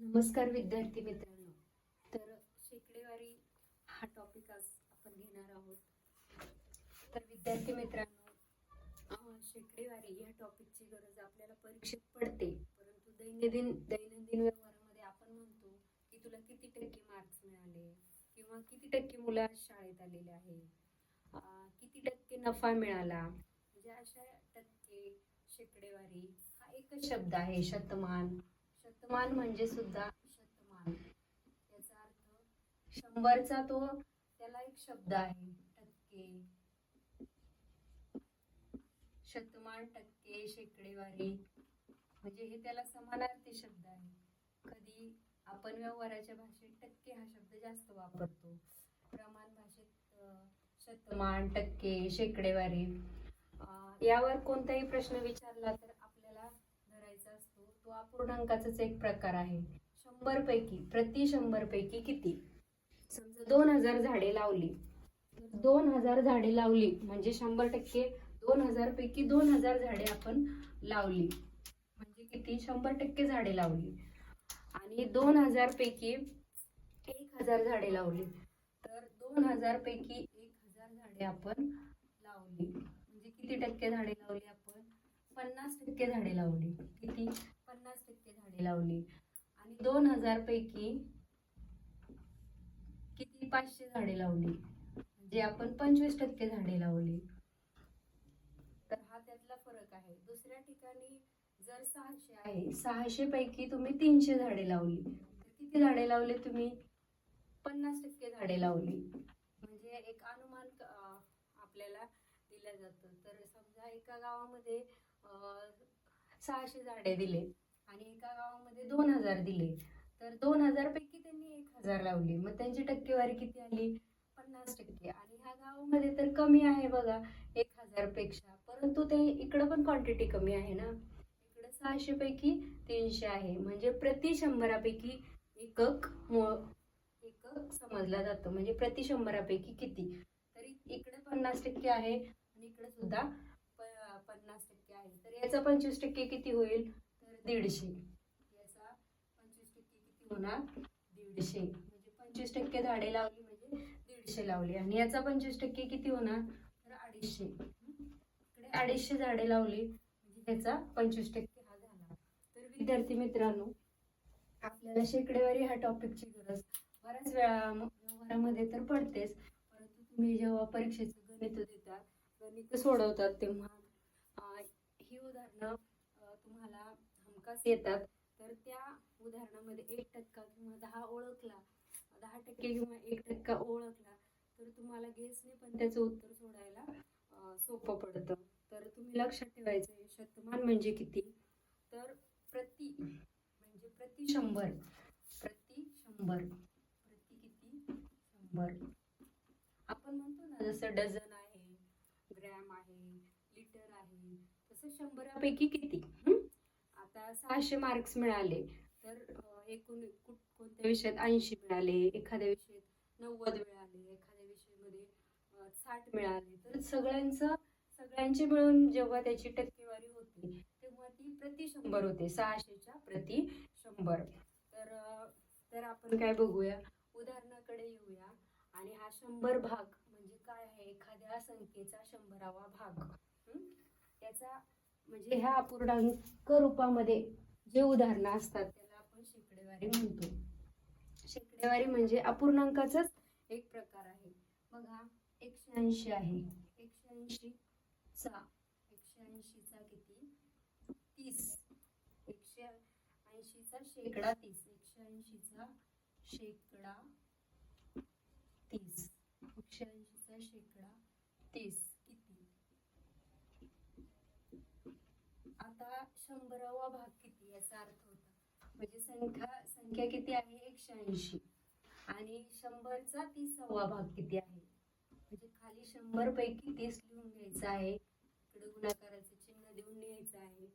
नमस्कार विद्यार्थी मित्रांनो. तर शेकडेवारी हा टॉपिक आज आपण घेणार आहोत. तर विद्यार्थी मित्रांनो शेकडेवारी या टॉपिकची गरज आपल्याला परीक्षेत पडते. परंतु दैनंदिन दैनंदिन व्यवहारामध्ये आपण म्हणतो की तुला किती टक्के मार्क्स मिळाले किंवा किती टक्के मुलं आज शाळेत आलेले आहे? किती टक्के नफा मिळाला? म्हणजे अशा टक्के शेकडेवारी हा एकच शब्द आहे शतमान. शतमान म्हणजे सुद्धा शतमान. याचा अर्थ शंभरचा तो त्याला एक शब्द आहे टक्के. शतमान टक्के शेकडेवारी. म्हणजे हे त्याला समानार्थी शब्द आहे. कधी आपण व्यवहाराच्या भाषेत टक्के हा शब्द जास्त वापरतो. प्रमाण भाषेत शतमान टक्के शेकडेवारी. यावर कोणताही प्रश्न विचारला तर तो अपूर्णांकाचाच एक प्रकार आहे. शंभर पैकी प्रति शंभर पैकी किती? समजा दोन हजार झाडे लावली. तर दोन हजार झाडे लावली म्हणजे शंभर टक्के दोन हजार पैकी दोन हजार झाडे आपण लावली. म्हणजे किती? शंभर टक्के झाडे लावली. आणि दोन हजार पैकी एक हजार झाडे लावली. तर दोन हजार पैकी एक हजार झाडे आपण लावली. म्हणजे किती टक्के झाडे लावली आपण? पन्नास टक्के झाडे लावली. किती? लावली. आणि दोन हजार पैकी किती पाचशे झाडे लावली? म्हणजे आपण पंचवीस टक्के झाडे लावली. तर हा त्यातला फरक आहे. दुसऱ्या ठिकाणी जर सहाशे आहे सहाशे पैकी तुम्ही तीनशे झाडे लावली. तर किती झाडे लावले तुम्ही? पन्नास टक्के झाडे लावली. म्हणजे एक अनुमान आपल्याला दिलं जातं. तर समजा एका गावामध्ये सहाशे झाडे दिले. आणि एका गावामध्ये दोन हजार दिले. तर दोन हजार पैकी त्यांनी एक हजार लावले. मग त्यांची टक्केवारी किती आली? पन्नास टक्के. आणि ह्या गावामध्ये तर कमी आहे बघा एक हजारपेक्षा. परंतु ते इकडं पण क्वांटिटी कमी आहे ना. इकडं सहाशे पैकी तीनशे आहे. म्हणजे प्रति शंभरापैकी एकक एकक समजला जातो. म्हणजे प्रति शंभरापैकी किती? तरी इकडे पन्नास टक्के आहे आणि इकडे सुद्धा प- पन्नास टक्के आहे. तर याचा पंचवीस टक्के किती होईल? दीडशे. याचा पंचवीस टक्के किती होणार? दीडशे. म्हणजे पंचवीस टक्के झाडे लावली म्हणजे दीडशे लावली. आणि याचा पंचवीस टक्के किती होणार? तर अडीचशे. इकडे अडीचशे झाडे लावली. म्हणजे त्याचा पंचवीस टक्के हा झाला. तर विद्यार्थी मित्रांनो आपल्याला शेकडेवारी ह्या टॉपिकची गरज बऱ्याच वेळा व्यवहारामध्ये तर पडतेच. परंतु तुम्ही जेव्हा परीक्षेचं गणित देतात गणित सोडवतात तेव्हा ही उदाहरणं तुम्हाला हमखास येतात. तर त्या उदाहरणामध्ये एक टक्का किंवा दहा ओळखला. दहा टक्के किंवा एक टक्का ओळखला. तर तुम्हाला गेसने पण त्याचं उत्तर सोडायला सोपं पडतं. तर तुम्ही लक्षात ठेवायचं आहे शतमान म्हणजे किती? तर प्रति म्हणजे प्रति शंभर. प्रति शंभर. प्रति किती? शंभर. आपण म्हणतो ना जसं डझन आहे ग्रॅम आहे लिटर आहे तसं शंभरापैकी किती? हं? आता सहाशे मार्क्स मिळाले. तर एकूण कुठ कोणत्या विषयात ऐंशी मिळाले? एखाद्या विषयात नव्वद मिळाले. एखाद्या विषयामध्ये साठ मिळाले. तर सगळ्यांचं सगळ्यांचे मिळून जेव्हा त्याची टक्केवारी होती तेव्हा ती प्रति शंभर होते. सहाशेच्या प्रति शंभर. तर तर आपण काय बघूया? उदाहरणाकडे येऊया. आणि हा शंभर भाग म्हणजे काय आहे? एखाद्या संख्येचा शंभरावा भाग. त्याचा म्हणजे ह्या अपूर्णांक रूपामध्ये जे उदाहरणं असतात त्याला आपण शेकडेवारी म्हणतो. शेकडेवारी म्हणजे अपूर्णांकाचाच एक प्रकार आहे. बघा एकशे ऐंशी आहे. एकशे ऐंशी चा एकशे ऐंशीचा किती? तीस. एकशे ऐंशीचा शेकडा तीस. एकशे ऐंशीचा शेकडा तीस. एकशे ऐंशीचा शेकडा तीस किती आता शंभरावा भाग किती याचा अर्थ होता? म्हणजे संख्या संख्या किती आहे? एकशे ऐंशी. आणि शंभरचा तीसावा भाग किती आहे? म्हणजे खाली शंभर पैकी तीस लिहून घ्यायचं आहे. इकडे गुणाकाराचं चिन्ह देऊन लिहायचं आहे.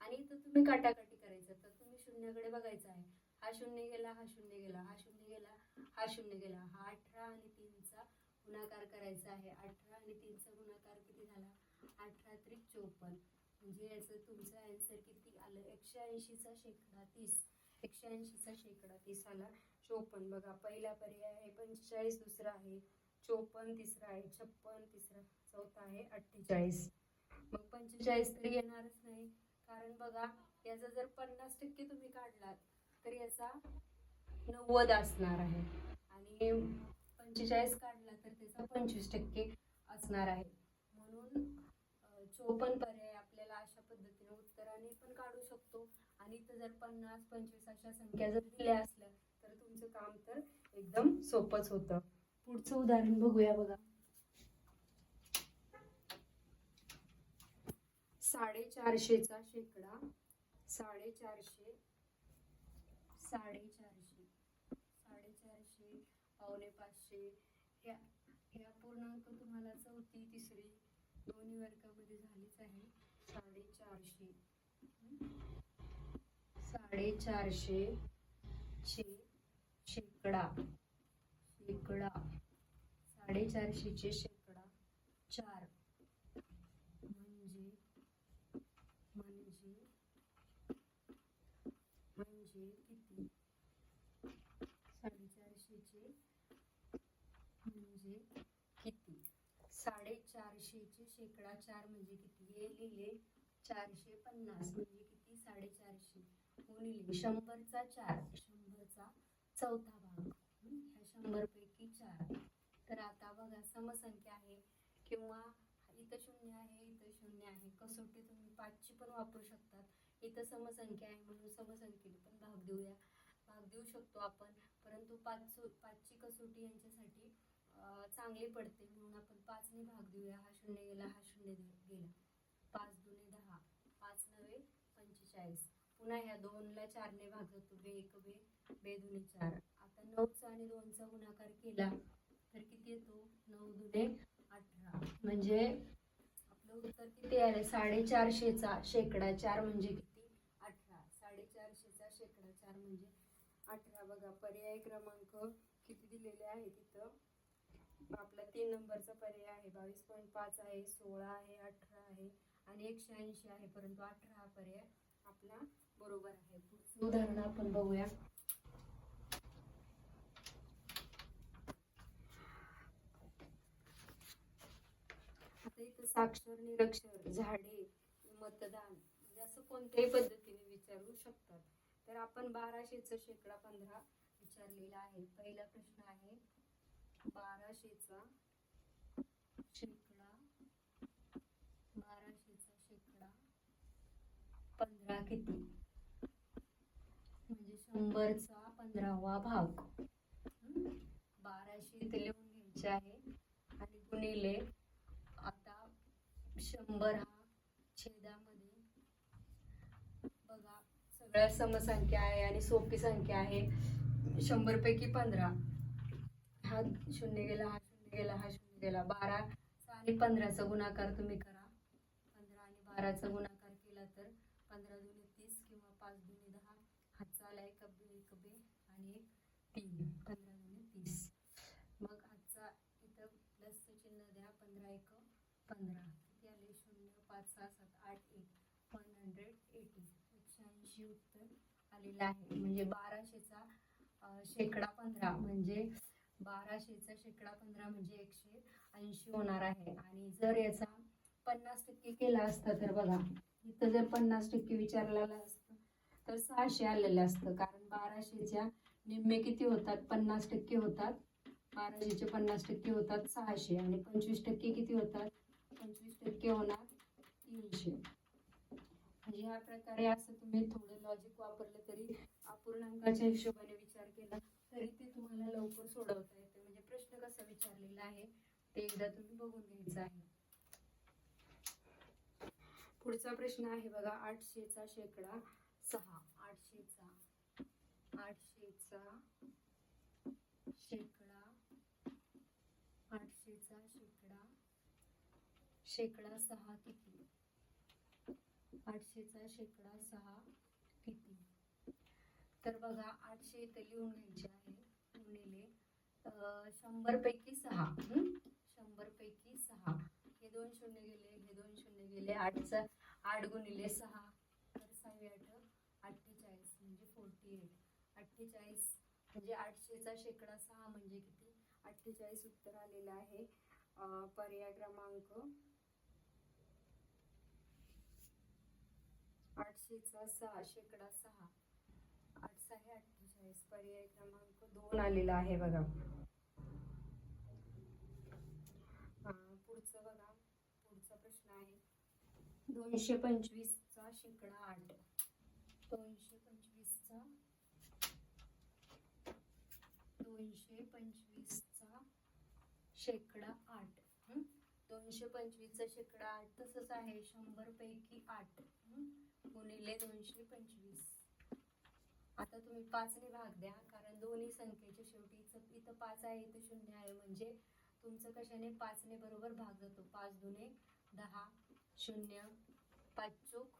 आणि इथं तुम्ही काटाकाटी करायचं. तर तुम्ही शून्याकडे बघायचं आहे. हा शून्य गेला हा शून्य गेला हा शून्य गेला हा शून्य गेला. हा अठरा आणि तीनचा गुणाकार करायचा आहे. अठरा आणि तीनचा गुणाकार किती झाला? अठरा त्रिक चोपन्न. म्हणजे याचं तुमचं आन्सर किती आलं? एकशे ऐंशीचा शेकडा तीस. एकशे ऐंशीचा शेकडा तीस आला. चोपन्न. बघा पहिला पर्याय आहे पंचेचाळीस दुसरा आहे चोपन्न तिसरा आहे छप्पन तिसरा चौथा आहे अठ्ठेचाळीस. मग पंचेचाळीस तर येणारच नाही. कारण बघा याचा जर पन्नास टक्के तुम्ही काढलात तर याचा नव्वद असणार आहे. आणि पंचेचाळीस काढला तर त्याचा पंचवीस टक्के असणार आहे. म्हणून चोपन्न पर्याय पद्धतीने पण काढू शकतो. आणि इथं जर पन्नास पंचवीस अशा संख्या जर दिल्या असल्या तर तुमचं काम तर एकदम सोपंच होतं. पुढचं उदाहरण बघूया बघा. साडेचारशेचा शेकडा. साडेचारशे साडेचारशे साडेचारशे पावणे पाचशे. ह्या ह्या पूर्णांक तुम्हाला चौथी तिसरी दोन्ही वर्गामध्ये झालीच आहे. साडेचारशे. साडेचारशे चे शेकडा शेकडा साडेचारशेचे शेकडा चार. म्हणजे म्हणजे म्हणजे किती? साडेचारशेचे म्हणजे किती? साडेचारशेचे शेकडा चार म्हणजे किती? हे लिहिले चारशे पन्नास म्हणजे किती? साडेचारशे. गुणिले शंभरचा चार शंभरचा चौथा भाग. ह्या शंभर पैकी चार. तर आता बघा समसंख्या आहे किंवा इथं शून्य आहे इथं शून्य आहे. कसोटी तुम्ही पाचची पण वापरू शकतात. इथं समसंख्या आहे म्हणून समसंख्येने पण भाग देऊया. भाग देऊ शकतो आपण. परंतु पाच पाचची कसोटी यांच्यासाठी चांगली पडते म्हणून आपण पाचने भाग देऊया. हा शून्य गेला हा शून्य दे- गेला. पाच दुने दहा चाळीस. पुन्हा ह्या दोनला चारने भाग जातो बे एक बे बे दुने चार. आता नऊचा आणि दोनचा गुणाकार केला तर किती येतो? नऊ दुने अठरा. म्हणजे आपलं उत्तर किती आलं साडेचारशेचा शेकडा चार म्हणजे किती? अठरा. साडेचारशेचा शेकडा चार म्हणजे अठरा. बघा पर्याय क्रमांक किती दिलेले आहे तिथं? आपला तीन नंबरचा पर्याय आहे. बावीस पॉईंट पाच आहे सोळा आहे अठरा आहे आणि एकशे ऐंशी आहे. परंतु अठरा हा पर्याय आपला बरोबर आहे. पुढचं उदाहरण आपण बघूया. आता इथं साक्षर निरक्षर झाडे मतदान म्हणजे असं कोणत्याही पद्धतीने विचारू शकतात. तर आपण बाराशेचा शेकडा पंधरा विचारलेला आहे. पहिला प्रश्न आहे बाराशेचा शेकडा बाराशेचा शेकडा पंधरा किती? म्हणजे शंभरचा पंधरावा भाग. बाराशे इथे लिहून घ्यायचे आहे. आणि गुणिले आता शंभर हा छेदामध्ये. बघा सगळ्या समसंख्या आहे आणि सोपी संख्या आहे. शंभर पैकी पंधरा. हा शून्य गेला हा शून्य गेला हा शून्य गेला. बारा आणि पंधराचा गुणाकार तुम्ही करा. पंधरा आणि बाराचा गुणाकार केला तर पंधरा दुने तीस किंवा पाच दुने दहा हातचा आला एक बे एक बे आणि एक तीन पंधरा दुने तीस मग हातचा इथं प्लसचं चिन्ह द्या पंधरा एक पंधरा किती आले शून्य पाच सहा सात आठ एक वन हंड्रेड एटी एकशे उत्तर आलेलं आहे. म्हणजे बाराशेचा शेकडा पंधरा म्हणजे बाराशेचा शेकडा पंधरा म्हणजे एकशे ऐंशी होणार आहे. आणि जर याचा पन्नास टक्के केला असता तर बघा इथं जर पन्नास टक्के विचारलेलं असतं तर सहाशे आलेलं असतं. कारण बाराशेच्या निम्मे किती होतात? पन्नास टक्के होतात. बाराशेचे पन्नास टक्के होतात सहाशे. आणि पंचवीस टक्के किती होतात? पंचवीस टक्के होणार तीनशे. म्हणजे ह्या प्रकारे असं तुम्ही थोडं लॉजिक वापरलं तरी अपूर्णांकाच्या हिशोबाने विचार केला तरी ते तुम्हाला लवकर सोडवता येते. म्हणजे प्रश्न कसा विचारलेला आहे ते एकदा तुम्ही बघून घ्यायचं आहे. पुढचा प्रश्न आहे बघा आठशेचा शेकडा सहा. आठशेचा आठशेचा शेकडा आठशेचा शेकडा शेकडा सहा किती? आठशेचा शेकडा सहा किती? तर बघा आठशे इथे लिहून घ्यायचे आहे गुणिले शंभर पैकी सहा हं? शंभर पैकी सहा. हे दोन शून्य गेले हे दोन शून्य गेले आठचा. आठ गुणिले सहा. तर सहावी आठ अठ्ठेचाळीस म्हणजे फोर्टी एट अठ्ठेचाळीस म्हणजे आठशेचा शेकडा सहा म्हणजे किती? अठ्ठेचाळीस उत्तर आलेलं आहे. पर्याय क्रमांक आठशेचा सहा शेकडा सहा आठ सहा अठ्ठेचाळीस पर्याय क्रमांक दोन आलेला आहे बघा. पुढचं बघा. पुढचा प्रश्न आहे. दोनशे पंचवीसचा शेकडा आठ. दोनशे पंचवीसचा दोनशे पंचवीसचा शेकडा आठ. दोनशे पंचवीसचा शेकडा आठ तसंच आहे. शंभर पैकी आठ गुणिले दोनशे पंचवीस. आता तुम्ही पाचने भाग द्या कारण दोन्ही संख्येच्या शेवटी इथं इथं पाच आहे इथं शून्य आहे. म्हणजे तुमचं कशाने पाचने बरोबर भाग जातो? पाच दुने दहा शून्य पाच चोक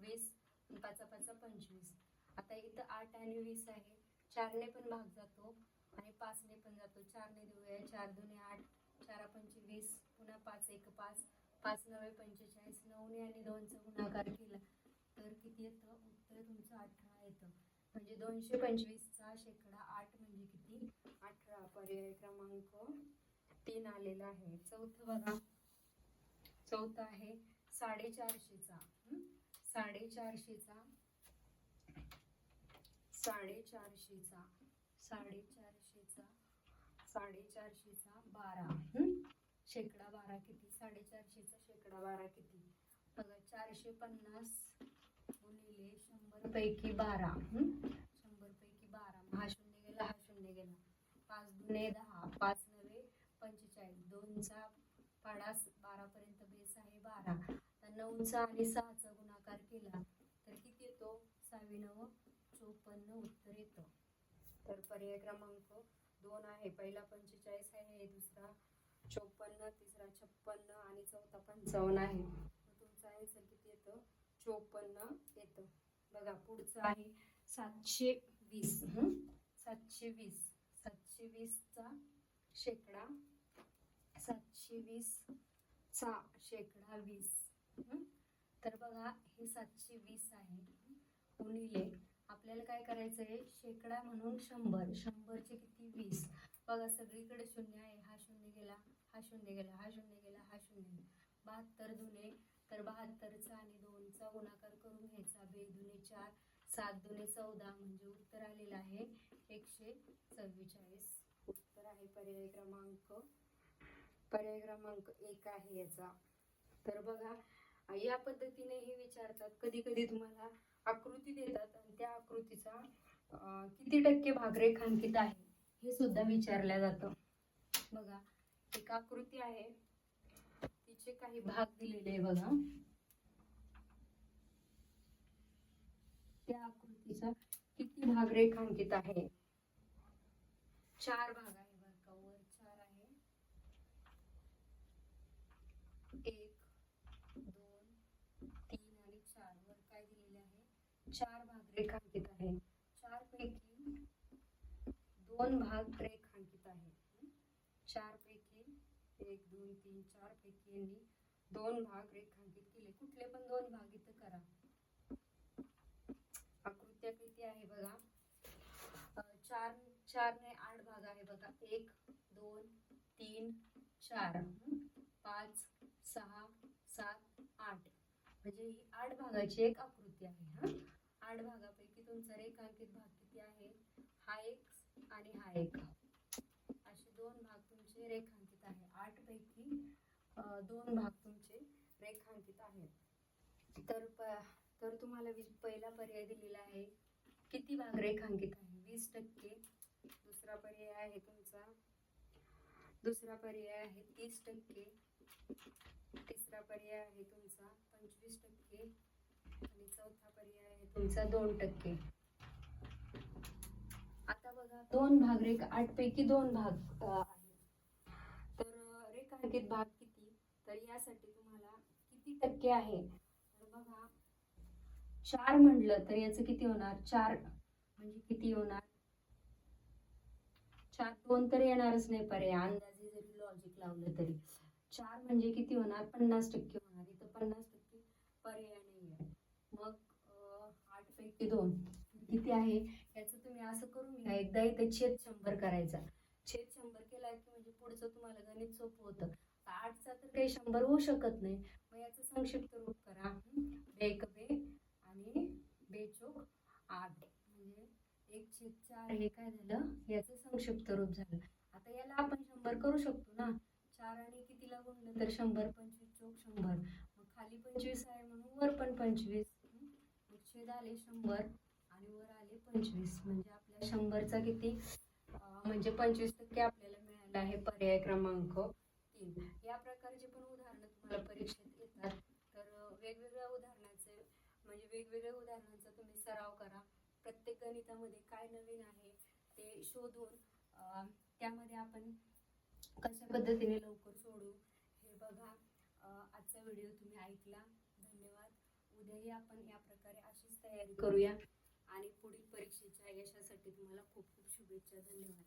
वीस पाचा पाचा पंचवीस. आता इथं आठ आणि वीस आहे. चारने पण भाग जातो आणि पाचने पण जातो. चारने देऊया. चार दुने आठ चारा पंचवीस पुन्हा पाच एक पाच. पाच नव्हे पंचेचाळीस नऊने आणि दोनचा गुणाकार केला. उत्तर किती येतं? उत्तर तुमचं अठरा येतं. म्हणजे दोनशे पंचवीसचा शेकडा आठ म्हणजे किती? अठरा. पर्याय क्रमांक तीन आलेला आहे. चौथं बघा. चौथं आहे साडेचारशेचा. साडेचारशेचा. साडेचारशेचा. साडेचारशेचा. साडेचारशेचा बारा. शेकडा बारा किती? साडेचारशेचा शेकडा बारा किती? बघा चारशे पन्नास गुणिले शंभर पैकी बारा. शंभर पैकी बारा. हा शून्य गेला हा शून्य गेला. पाच दुने दहा पाच नव्हे पंचेचाळीस. दोनचा पाडास बारापर्यंत बेस आहे बारा. तर नऊचा आणि सहाचा गुणाकार केला तर किती येतो? सहावी नव चोपन्न उत्तर येतं. तर पर्याय क्रमांक दोन आहे. पहिला पंचेचाळीस आहे दुसरा चोपन्न तिसरा छप्पन्न आणि चौथा पंचावन्न आहे. तुमचा आन्सर किती येतं? चोपन्न येतं. बघा पुढचं आहे सातशे वीस? सातशे वीस. सातशे वीसचा शेकडा. सातशे वीस चा शेकडा वीस? तर बघा हे सातशे वीस आहे. गुणिले आपल्याला काय करायचं आहे शेकडा म्हणून शंभर. शंभरचे किती? वीस. बघा सगळीकडे शून्य आहे. हा शून्य गेला हा शून्य गेला हा शून्य गेला हा शून्य गेला. बहात्तर दुने तर बहात्तरचा आणि दोनचा गुणाकार करून घ्यायचा. बे दुने चार सात दुने चौदा म्हणजे उत्तर आलेलं आहे. एकशे चव्वेचाळीस उत्तर आहे पर्याय क्रमांक. पर्याय क्रमांक एक आहे याचा. तर बघा या पद्धतीने हे विचारतात. कधी कधी तुम्हाला आकृती देतात आणि त्या आकृतीचा किती टक्के भाग रेखांकित आहे हे सुद्धा विचारलं जातं. बघा एक आकृती आहे. तिचे काही भाग दिलेले बघा. त्या आकृतीचा किती भाग रेखांकित आहे? चार भाग आहे वर चार आहे. एक, दोन, तीन आणि चार. वर काय दिलेले आहे? चार भाग रेखांकित आहे. चार पैकी दोन भाग रेखांकित आहे चार पैकी एक दोन तीन चार पैकी यांनी दोन भाग रेखांकित केले. कुठले पण दोन भाग इथं करा. आकृत्या किती आहे बघा? चार चार ने आठ भाग आहे बघा. एक दोन तीन चार. पाच सहा सात आठ. म्हणजे ही आठ भागाची एक आकृती आहे हा. आठ भागापैकी तुमचा रेखांकित भाग किती आहे? हा एक आणि हा एक. असे दोन भाग तुमचे रेखांकित आहे. आठ पैकी दोन भाग तुमचे रेखांकित आहेत. तर प तर तुम्हाला वीस पहिला पर्याय दिलेला आहे. किती भाग रेखांकित आहे? वीस टक्के. दुसरा पर्याय आहे तुमचा. दुसरा पर्याय आहे तीस टक्के. तिसरा पर्याय आहे तुमचा पंचवीस टक्के. आणि चौथा पर्याय आहे तुमचा दोन टक्के. आता बघा दोन भाग रेखा आठ पैकी दोन भाग अं, आहेत तर अं, रेखांकित भाग किती तर यासाठी तुम्हाला किती टक्के आहे? तर बघा चार म्हटलं तर याचं किती होणार? चार म्हणजे किती होणार? चार दोन तर येणारच नाही पर्याय. अंदाजे जरी लॉजिक लावलं तरी. चार म्हणजे किती होणार? पन्नास टक्के होणार. इथं पन्नास टक्के पर्याय नाही आहे मग आठ पैकी दोन किती आहे? याचं तुम्ही असं करून घ्या. एकदा इथे छेद शंभर करायचा. छेद शंभर केला की म्हणजे पुढचं तुम्हाला गणित सोपं होतं. आठचा तर काही शंभर होऊ शकत नाही. मग याचं संक्षिप्त रूप करा. एक बेक बे आणि बेचोक आठ. म्हणजे एक छेद चार हे काय झालं? याचं संक्षिप्त रूप झालं. आता याला आपण शंभर करू शकतो ना? चार आणि कितीला गुणलं तर शंभर पंचवीस चोक शंभर. मग खाली पंचवीस आहे म्हणून वर पण पंचवीस. मग छेद आले शंभर आणि वर आले पंचवीस. म्हणजे आपल्या शंभरचा किती? म्हणजे पंचवीस टक्के आपल्याला मिळाला आहे पर्याय क्रमांक. तीन. या प्रकारचे पण उदाहरणं तुम्हाला परीक्षेत येतात तर वेगवेगळ्या उदाहरणाचे म्हणजे वेगवेगळ्या उदाहरणांचा तुम्ही सराव करा. प्रत्येक गणितामध्ये काय नवीन आहे ते शोधून त्यामध्ये आपण कशा पद्धतीने लवकर सोडू हे बघा. आजचा व्हिडिओ तुम्ही ऐकला. धन्यवाद. उद्याही आपण या प्रकारे अशीच तयारी करूया. आणि पुढील परीक्षेच्या यशासाठी तुम्हाला खूप खूप शुभेच्छा. धन्यवाद.